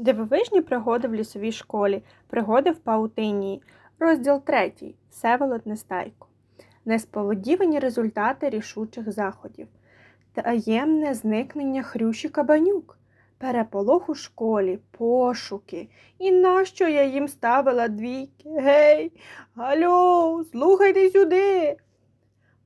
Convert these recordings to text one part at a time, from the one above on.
Дивовижні пригоди в лісовій школі, пригоди в паутинії. Розділ 3. Всеволод Нестайко. Несподівані результати рішучих заходів. Таємне зникнення Хрюші Кабанюк. Переполох у школі, пошуки. І нащо я їм ставила двійки? Гей, Алло, слухайте сюди.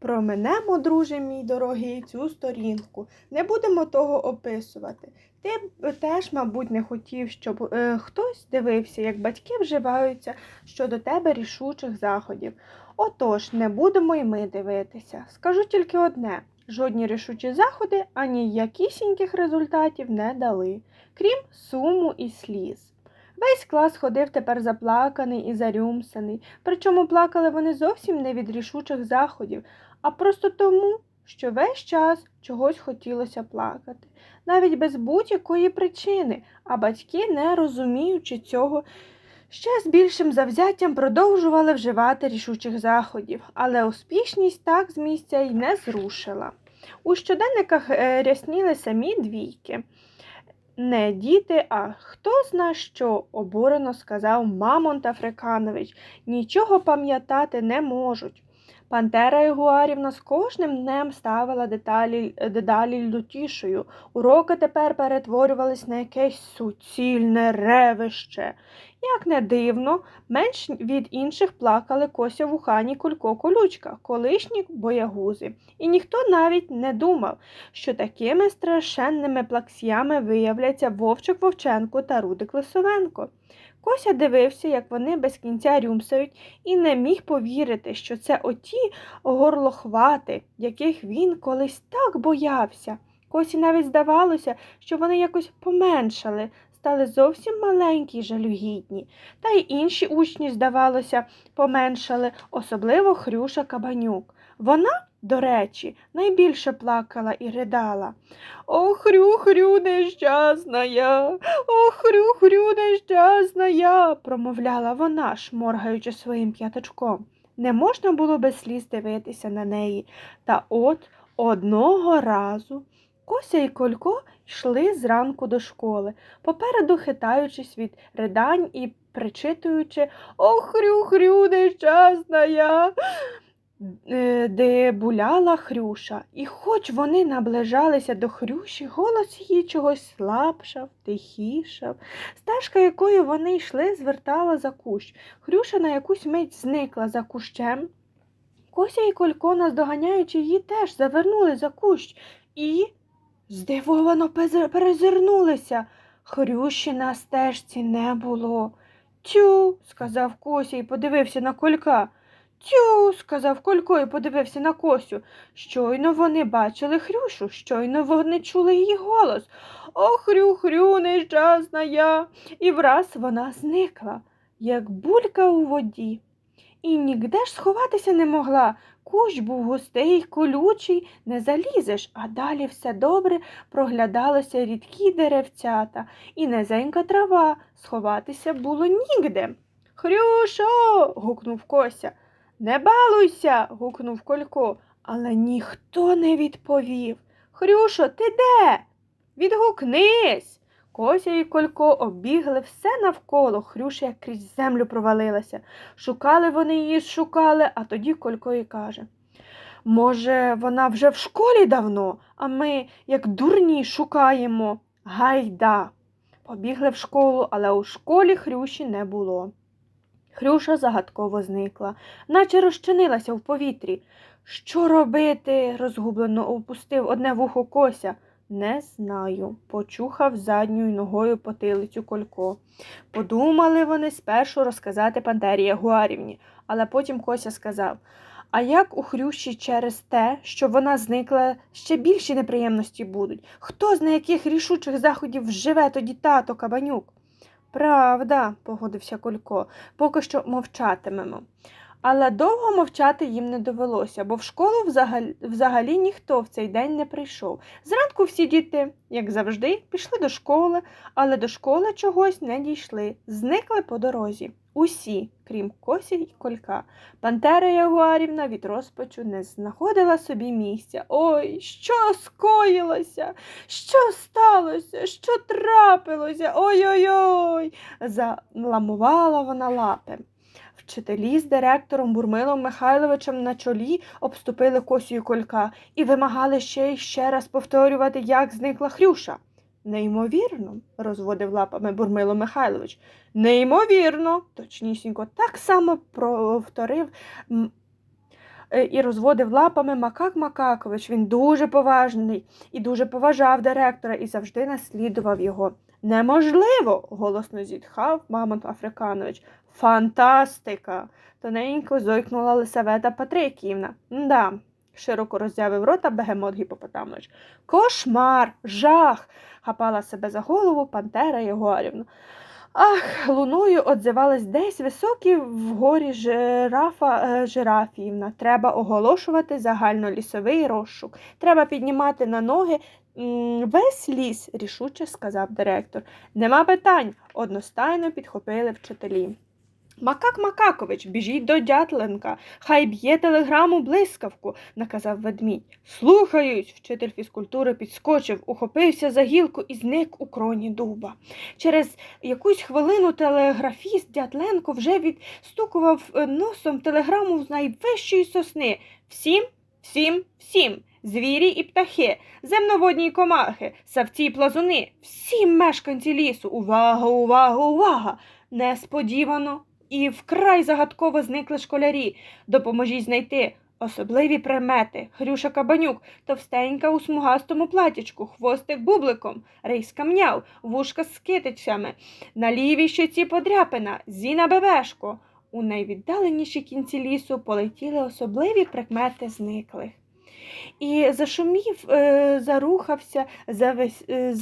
Променемо, друже мій дорогий, цю сторінку. Не будемо того описувати. Ти теж, мабуть, не хотів, щоб е, хтось дивився, як батьки вживаються щодо тебе рішучих заходів. Отож, не будемо й ми дивитися. Скажу тільки одне: жодні рішучі заходи ані якісіньких результатів не дали, крім суму і сліз. Весь клас ходив тепер заплаканий і зарюмсаний, причому плакали вони зовсім не від рішучих заходів, а просто тому, що весь час чогось хотілося плакати, навіть без будь-якої причини, а батьки, не розуміючи цього, ще з більшим завзяттям продовжували вживати рішучих заходів, але успішність так з місця й не зрушила. У щоденниках е, рясніли самі двійки. Не діти, а хто зна що, обурено сказав Мамонт Африканович, нічого пам'ятати не можуть. Пантера Ігуарівна з кожним днем ставила деталі, дедалі лютішою. Уроки тепер перетворювались на якесь суцільне ревище. Як не дивно, менш від інших плакали Кося Вухані Кулько Колючка, колишні боягузи. І ніхто навіть не думав, що такими страшенними плаксіями виявляться Вовчик Вовченко та Рудик Лисовенко. Кося дивився, як вони без кінця рюмсають, і не міг повірити, що це оті горлохвати, яких він колись так боявся. Косі навіть здавалося, що вони якось поменшали, стали зовсім маленькі й жалюгідні. Та й інші учні, здавалося, поменшали, особливо Хрюша Кабанюк. Вона, до речі, найбільше плакала і ридала. О, хрю, хрю, нещасна я, о, хрю, хрю, нещасна я, промовляла вона, шморгаючи своїм п'яточком. Не можна було без сліз дивитися на неї. Та от одного разу Кося і Колько йшли зранку до школи, попереду хитаючись від ридань і причитуючи О, хрю, хрю, нещасна я. Е, Де буляла Хрюша, і хоч вони наближалися до Хрюші, голос її чогось слабшав, тихішав. Стежка, якою вони йшли, звертала за кущ. Хрюша на якусь мить зникла за кущем. Кося і Колько, наздоганяючи її, теж завернули за кущ і здивовано перезирнулися. Хрюші на стежці не було. Тю, сказав Кося і подивився на колька. Тю, сказав Колько і подивився на Косю. Щойно вони бачили Хрюшу, щойно вони чули її голос. О, Хрю, Хрю, нещасна я. І враз вона зникла, як булька у воді. І нігде ж сховатися не могла. Кущ був густий, колючий, не залізеш, а далі все добре проглядалося рідкі деревцята і низенька трава, сховатися було нігде. Хрюшо. гукнув Кося. Не балуйся. гукнув Колько, але ніхто не відповів. Хрюшо, ти де? Відгукнись. Кося і Колько обігли все навколо, Хрюша як крізь землю провалилася. Шукали вони її, шукали, а тоді Колько і каже. Може, вона вже в школі давно, а ми, як дурні, шукаємо. Гайда. Побігли в школу, але у школі Хрюші не було. Хрюша загадково зникла, наче розчинилася в повітрі. Що робити? розгублено опустив одне вухо кося. Не знаю, почухав задньою ногою потилицю Колько. Подумали вони спершу розказати Пантері Ягуарівні, але потім Кося сказав а як у Хрющі через те, що вона зникла, ще більші неприємності будуть? Хто зна яких рішучих заходів вживе тоді тато Кабанюк? Правда, погодився Колько, поки що мовчатимемо. Але довго мовчати їм не довелося, бо в школу взагалі, взагалі ніхто в цей день не прийшов. Зранку всі діти, як завжди, пішли до школи, але до школи чогось не дійшли, зникли по дорозі. Усі, крім Косі й Колька. Пантера Ягуарівна від розпачу не знаходила собі місця. Ой, що скоїлося? Що сталося? Що трапилося? Ой-ой-ой. Заламувала вона лапи. Вчителі з директором Бурмилом Михайловичем на чолі обступили Косю і Колька і вимагали ще й ще раз повторювати, як зникла Хрюша. Неймовірно, розводив лапами Бурмило Михайлович. Неймовірно, точнісінько, так само повторив е, і розводив лапами Макак Макакович. Він дуже поважний і дуже поважав директора і завжди наслідував його. Неможливо, голосно зітхав Мамонт Африканович. Фантастика. Тоненько зойкнула Лисавета Патриківна. Да, широко роззявив рота бегемот Гіпопотамович. Кошмар, жах. хапала себе за голову Пантера Єгорівна. Ах, луною одзивалась десь високі вгорі жирафа е, Жирафіївна. Треба оголошувати загальнолісовий розшук. Треба піднімати на ноги весь ліс, рішуче сказав директор. Нема питань, одностайно підхопили вчителі. Макак Макакович, біжіть до Дятленка, хай б'є телеграму блискавку, наказав ведмідь. Слухаюсь, вчитель фізкультури підскочив, ухопився за гілку і зник у кроні дуба. Через якусь хвилину телеграфіст Дятленко вже відстукував е, носом телеграму з найвищої сосни. Всім, всім, всім. Звірі і птахи, земноводні комахи, савці й плазуни, всі мешканці лісу. Увага, увага, увага! Несподівано і вкрай загадково зникли школярі. Допоможіть знайти особливі примети. Хрюша Кабанюк, товстенька у смугастому платічку, хвостик бубликом, рейс камняв, вушка з китичами, на лівій щоці подряпина, зіна бебешко. У найвіддаленіші кінці лісу полетіли особливі прикмети зниклих. І зашумів, е, зарухався, е,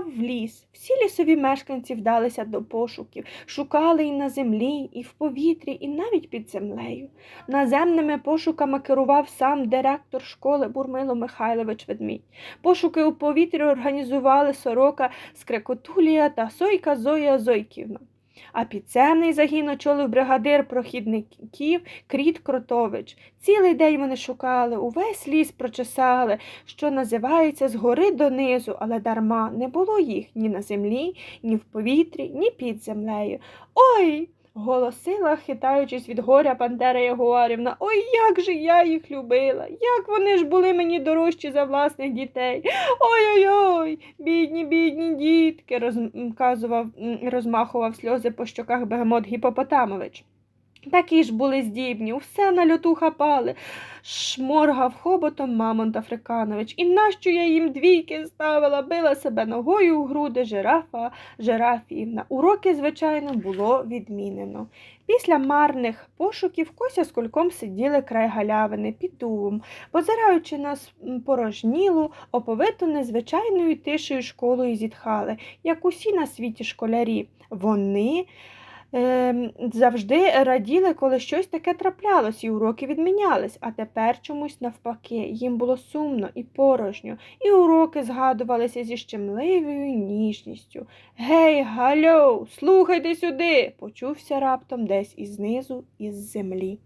в ліс. Всі лісові мешканці вдалися до пошуків, шукали і на землі, і в повітрі, і навіть під землею. Наземними пошуками керував сам директор школи Бурмило Михайлович Ведмідь. Пошуки у повітрі організували сорока Скрекотулія та Сойка Зоя Зойківна. А підземний загін очолив бригадир прохідників Кріт Кротович. Цілий день вони шукали, увесь ліс прочесали, що називається згори донизу, але дарма не було їх ні на землі, ні в повітрі, ні під землею. Ой! Голосила, хитаючись від горя Пантера Ягуарівна. Ой, як же я їх любила, як вони ж були мені дорожчі за власних дітей. Ой-ой-ой, бідні, бідні дітки, розказував, розмахував сльози по щоках бегемот Гіпопотамович. Такі ж були здібні, все на льоту хапали, шморгав хоботом Мамонт Африканович. І нащо я їм двійки ставила, била себе ногою у груди жирафа Жирафіївна. Уроки, звичайно, було відмінено. Після марних пошуків Кося з кульком сиділи край галявини під дубом, позираючи на порожнілу, оповиту незвичайною тишею школою зітхали, як усі на світі школярі. Вони завжди раділи, коли щось таке траплялось, і уроки відмінялись, а тепер чомусь навпаки, їм було сумно і порожньо, і уроки згадувалися зі щемливою ніжністю. Гей, гальо, слухайте сюди, почувся раптом десь ізнизу, знизу, із землі.